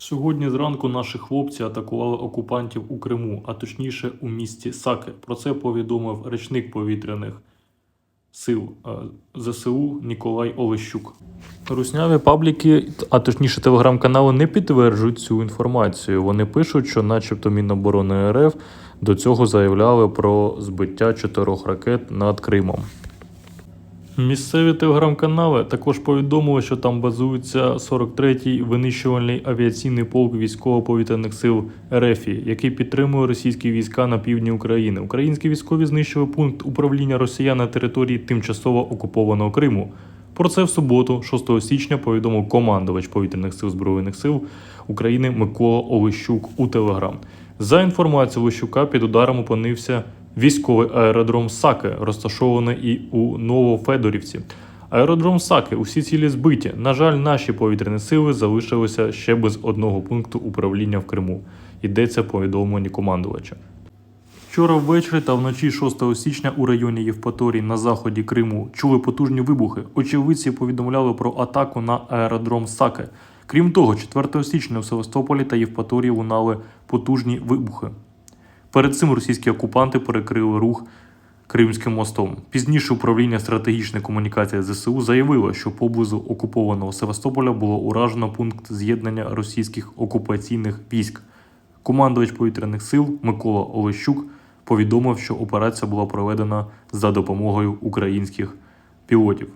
Сьогодні зранку наші хлопці атакували окупантів у Криму, а точніше у місті Саки. Про це повідомив речник повітряних сил е, ЗСУ Ніколай Олещук. Русняві пабліки, а точніше телеграм-канали, не підтверджують цю інформацію. Вони пишуть, що, начебто, Міноборони РФ до цього заявляли про збиття чотирьох ракет над Кримом. Місцеві телеграм-канали також повідомили, що там базується 43-й винищувальний авіаційний полк військово-повітряних сил РФ, який підтримує російські війська на півдні України. Українські військові знищили пункт управління росіян на території тимчасово окупованого Криму. Про це в суботу, 6 січня, повідомив командувач повітряних сил збройних сил України Микола Олещук у Телеграм. За інформацією Олещука, під ударом опинився військовий аеродром Саки, розташований і у Новофедорівці. Аеродром Саки усі цілі збиті. На жаль, наші повітряні сили залишилися ще без одного пункту управління в Криму. Йдеться в повідомленні командувача. Вчора ввечері та вночі 6 січня у районі Євпаторії на заході Криму чули потужні вибухи. Очевидці повідомляли про атаку на аеродром Саке. Крім того, 4 січня у Севастополі та Євпаторії лунали потужні вибухи. Перед цим російські окупанти перекрили рух Кримським мостом. Пізніше управління стратегічної комунікації ЗСУ заявило, що поблизу окупованого Севастополя було уражено пункт з'єднання російських окупаційних військ. Командувач повітряних сил Микола Олещук повідомив, що операція була проведена за допомогою українських пілотів.